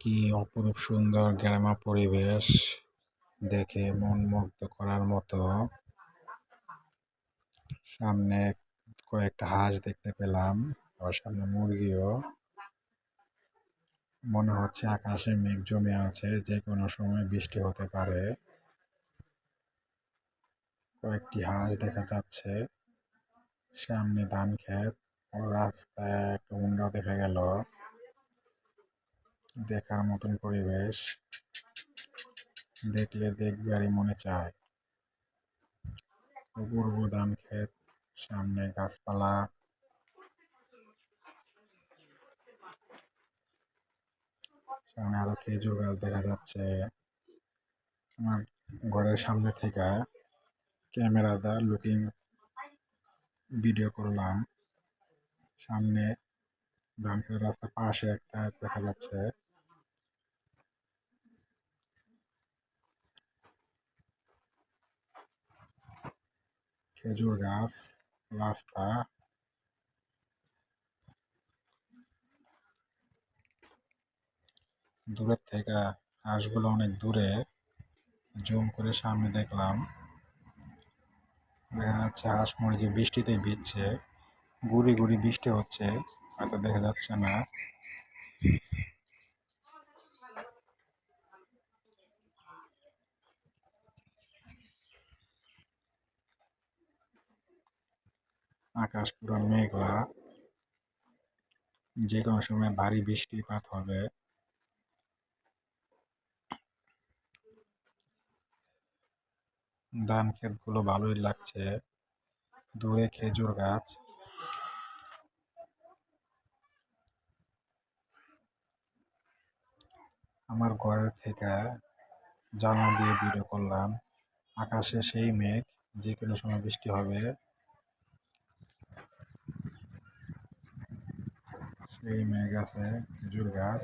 কি অপরূপ সুন্দর গ্রাম্য পরিবেশ দেখে মন মুগ্ধ করার মতো। সামনে কয়েকটা হাঁস দেখতে পেলাম আর সামনে মুরগিও। মনে হচ্ছে আকাশে মেঘ জমে আছে যে কোনো সময় বৃষ্টি হতে পারে। কয়েকটি হাঁস দেখা যাচ্ছে। সামনে ধান ক্ষেত রাস্তায় একটা হুন্ডা দেখা গেল। দেখার মতন পরিবেশ। দেখলে দেখবারই মনে চায়। অপূর্ব ধান ক্ষেত, সামনে গাছপালা। সামনে আরও খেজুর গাছ দেখা যাচ্ছে। আমার ঘরের সামনে থেকে ক্যামেরা দা লুকিং ভিডিও করলাম। সামনে ধান রাস্তার পাশে একটা দেখা যাচ্ছে। খেজুর গাছ, রাস্তা। দূরের থেকে হাঁসগুলো অনেক দূরে। জুম করে সামনে দেখলাম। দেখা যাচ্ছে হাঁস মুরগি বৃষ্টিতে ভিজছে। গুড়ি গুড়ি বৃষ্টি হচ্ছে। হয়তো দেখা যাচ্ছে না। আকাশ পুরো মেঘলা। যে কোনো সময় ভারী বৃষ্টিপাত হবে। ধান ক্ষেতগুলো ভালোই লাগছে। দূরে খেজুর গাছ। আমার ঘরের থেকে জানলা দিয়ে ভিডিও করলাম। আকাশে সেই মেঘ, যে কোনো সময় বৃষ্টি হবে। সেই মেঘ আছে, খেজুর গাছ।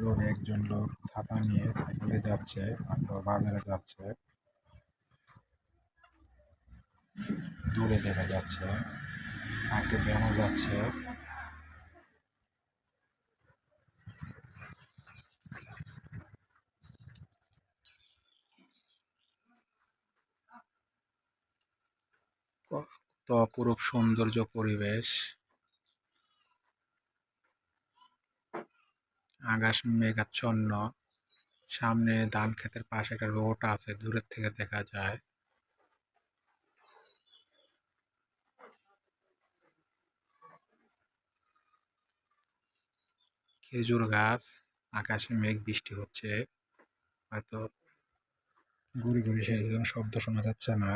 রোডে একজন লোক ছাতা নিয়ে সাইকেলে যাচ্ছে, হয়তো বাজারে যাচ্ছে। দূরে দেখা যাচ্ছে। আগে বেড়ানো যাচ্ছে। তো অপরূপ সৌন্দর্য পরিবেশ। আকাশ মেঘাচ্ছন্ন। সামনে ধান ক্ষেতের পাশে একটা রোড আছে, দূরের থেকে দেখা যায়। খেজুর গাছ, আকাশে মেঘ বৃষ্টি হচ্ছে। হয়তো গুড়ি গুড়ি সেই শব্দ শোনা যাচ্ছে না।